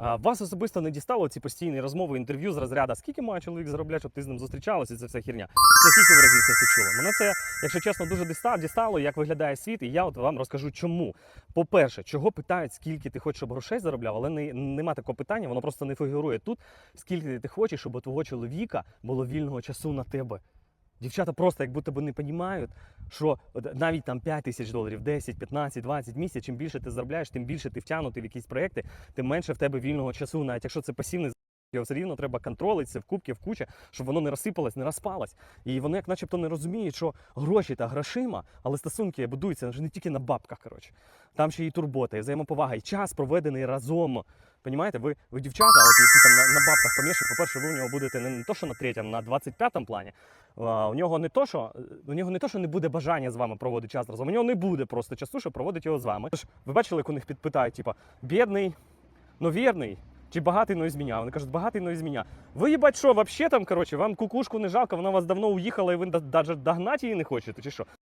Вас особисто не дістало ці постійні розмови, інтерв'ю з розряду, скільки має чоловік заробляти, щоб ти з ним зустрічалася, це вся херня. Це скільки разів це все чули? Мене це, якщо чесно, дуже дістало, як виглядає світ, і я от вам розкажу, чому. По-перше, чого питають, скільки ти хочеш, щоб грошей заробляв, але не, нема такого питання, воно просто не фігурує тут. Скільки ти хочеш, щоб у твого чоловіка було вільного часу на тебе. Дівчата просто як будто би не розуміють, що навіть там 5 тисяч доларів, 10, 15, 20 місяць, чим більше ти заробляєш, тим більше ти втягнутий в якісь проекти, тим менше в тебе вільного часу, навіть якщо це пасивний його все рівно треба контролити це в кубки, в куче, щоб воно не розсипалось, не розпалось. І вони як начебто не розуміють, що гроші та грошима, але стосунки будуються не тільки на бабках. Коротше. Там ще і турбота, і взаємоповага, і час проведений разом. Понімаєте, ви, ви дівчата, от які там на, на бабках помішані, по-перше, ви у нього будете не, то, що на третьому, на 25-му плані. А, у нього не то, що у нього не то, що не буде бажання з вами проводити час разом. У нього не буде просто часу, щоб проводити його з вами. Тож, ви бачили, як у них підпитають, типа, бідний, но вірний. Чи багатий, но із мене. Вони кажуть, багатий, но із мене. Ви їбать що, вообще там, коротше, вам кукушку не жалко, вона вас давно уїхала, і ви навіть догнати її не хочете, чи що?